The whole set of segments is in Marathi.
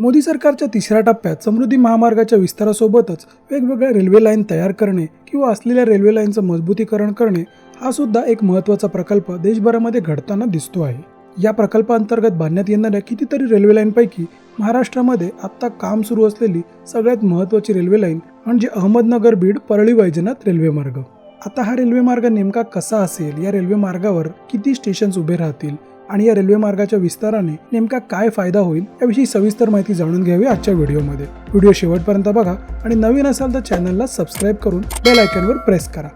मोदी सरकारच्या तिसऱ्या टप्प्यात समृद्धी महामार्गाच्या विस्तारासोबतच वेगवेगळ्या रेल्वे लाईन तयार करणे किंवा असलेल्या रेल्वे लाईनचं मजबूतीकरण करणे हा सुद्धा एक महत्त्वाचा प्रकल्प देशभरामध्ये घडताना दिसतो आहे. या प्रकल्पाअंतर्गत बांधण्यात येणाऱ्या कितीतरी रेल्वे लाईनपैकी महाराष्ट्रामध्ये आत्ता काम सुरू असलेली सगळ्यात महत्त्वाची रेल्वे लाईन म्हणजे अहमदनगर बीड परळी वैजनाथ रेल्वे मार्ग. आता हा रेल्वे मार्ग नेमका कसा असेल? या रेल्वे मार्गावर किती स्टेशन्स उभे राहतील? आणि या रेल्वे मार्गाच्या विस्ताराने नेमका काय फायदा होईल याविषयी सविस्तर माहिती जाणून घ्यावी आजच्या व्हिडिओमध्ये. व्हिडिओ शेवटपर्यंत बघा आणि नवीन असाल तर चॅनलला सबस्क्राईब करून बेल आयकॉनवर प्रेस करा.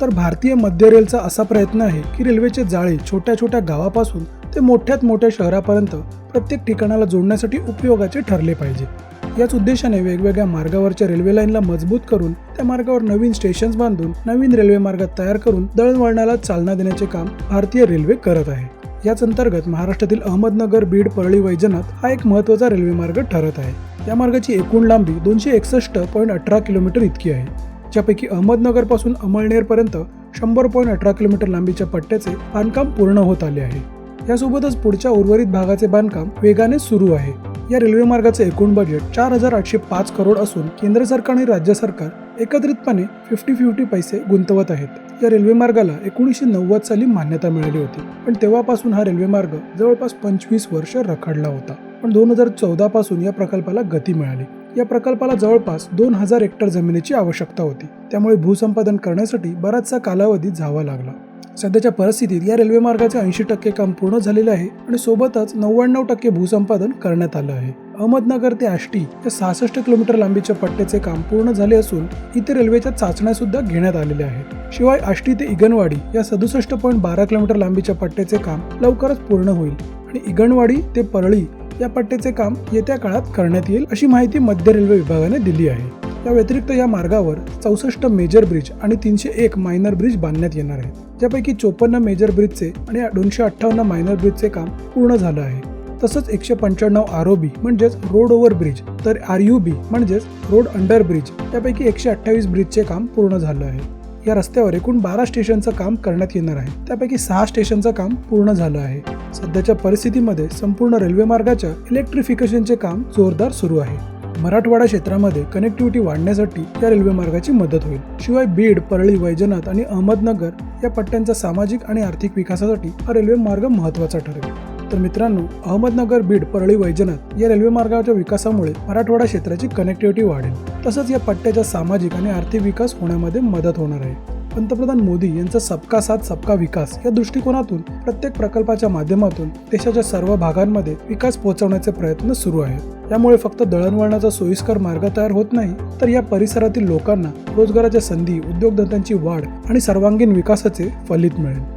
तर भारतीय मध्य रेलचा असा प्रयत्न आहे की रेल्वेचे जाळे छोट्या छोट्या गावापासून ते मोठ्यात मोठ्या शहरापर्यंत प्रत्येक ठिकाणाला जोडण्यासाठी उपयोगाचे ठरले पाहिजे. याच उद्देशाने वेगवेगळ्या मार्गावरच्या रेल्वे लाईनला मजबूत करून त्या मार्गावर नवीन स्टेशन्स बांधून नवीन रेल्वे मार्ग तयार करून दळणवळणाला चालना देण्याचे काम भारतीय रेल्वे करत आहे. याच अंतर्गत महाराष्ट्रातील अहमदनगर बीड परळी वैजनाथ हा एक महत्त्वाचा रेल्वे मार्ग ठरत आहे. या मार्गाची एकूण लांबी दोनशे एकसष्ट पॉईंट अठरा किलोमीटर इतकी आहे. ज्यापैकी अहमदनगरपासून अमळनेरपर्यंत शंभर पॉईंट अठरा किलोमीटर लांबीच्या पट्ट्याचे बांधकाम पूर्ण होत आले आहे. यासोबतच पुढच्या उर्वरित भागाचे बांधकाम वेगाने सुरू आहे. या रेल्वे मार्गाचे एकूण बजेट चार हजार आठशे पाच करोड असून केंद्र सरकार आणि राज्य सरकार एकत्रितपणे फिफ्टी फिफ्टी पैसे गुंतवत आहेत. या रेल्वेमार्गाला एकोणीसशे नव्वद साली मान्यता मिळाली होती. पण तेव्हापासून हा रेल्वेमार्ग जवळपास पंचवीस वर्ष रखडला होता. पण दोन हजार चौदा पासून या प्रकल्पाला गती मिळाली. या प्रकल्पाला जवळपास दोन हजार हेक्टर जमिनीची आवश्यकता होती. त्यामुळे भूसंपादन करण्यासाठी बराचसा कालावधी जावा लागला. सध्याच्या परिस्थितीत या रेल्वे मार्गाचे ऐंशी टक्के काम पूर्ण झालेले आहे आणि सोबतच नव्याण्णव टक्के भूसंपादन करण्यात आलं आहे. अहमदनगर ते आष्टी या सहासष्ट किलोमीटर लांबीच्या पट्ट्याचे काम पूर्ण झाले असून इथे रेल्वेच्या चाचण्या सुद्धा घेण्यात आलेल्या आहेत. शिवाय आष्टी ते इगनवाडी या सदुसष्ट पॉईंट बारा किलोमीटर लांबीच्या पट्ट्याचे काम लवकरच पूर्ण होईल आणि इगणवाडी ते परळी या पट्ट्याचे काम येत्या काळात करण्यात येईल अशी माहिती मध्य रेल्वे विभागाने दिली आहे. या व्यतिरिक्त या मार्गावर चौसष्ट मेजर ब्रिज आणि तीनशे एक मायनर ब्रिज बांधण्यात येणार आहेत. ज्यापैकी चोपन्न मेजर ब्रिजचे आणि दोनशे अठ्ठावन्न मायनर ब्रिजचे काम पूर्ण झालं आहे. तसंच एकशे पंच्याण्णव आर ओ बी म्हणजेच रोड ओव्हर ब्रिज तर आर यू बी म्हणजेच रोड अंडर ब्रिज त्यापैकी एकशे अठ्ठावीस ब्रिजचे काम पूर्ण झालं आहे. या रस्त्यावर एकूण बारा स्टेशनचं काम करण्यात येणार आहे. त्यापैकी सहा स्टेशनचं काम पूर्ण झालं आहे. सध्याच्या परिस्थितीमध्ये संपूर्ण रेल्वे मार्गाच्या इलेक्ट्रिफिकेशनचे काम जोरदार सुरू आहे. मराठवाडा क्षेत्रामध्ये कनेक्टिव्हिटी वाढण्यासाठी या रेल्वे मार्गाची मदत होईल. शिवाय बीड परळी वैजनाथ आणि अहमदनगर या पट्ट्यांचा सामाजिक आणि आर्थिक विकासासाठी हा रेल्वे मार्ग महत्त्वाचा ठरेल. तर मित्रांनो अहमदनगर बीड परळी वैजनाथ या रेल्वे मार्गाच्या विकासामुळे मराठवाडा क्षेत्राची कनेक्टिव्हिटी वाढेल. तसंच या पट्ट्याचा सामाजिक आणि आर्थिक विकास होण्यामध्ये मदत होणार आहे. पंतप्रधान मोदी यांचा सबका साथ सबका विकास या दृष्टिकोनातून प्रत्येक प्रकल्पाच्या माध्यमातून देशाच्या सर्व भागांमध्ये विकास पोहोचवण्याचे प्रयत्न सुरू आहेत. यामुळे फक्त दळणवळणाचा सोयीस्कर मार्ग तयार होत नाही तर या परिसरातील लोकांना रोजगाराच्या संधी उद्योगधंद्यांची वाढ आणि सर्वांगीण विकासाचे फलित मिळेल.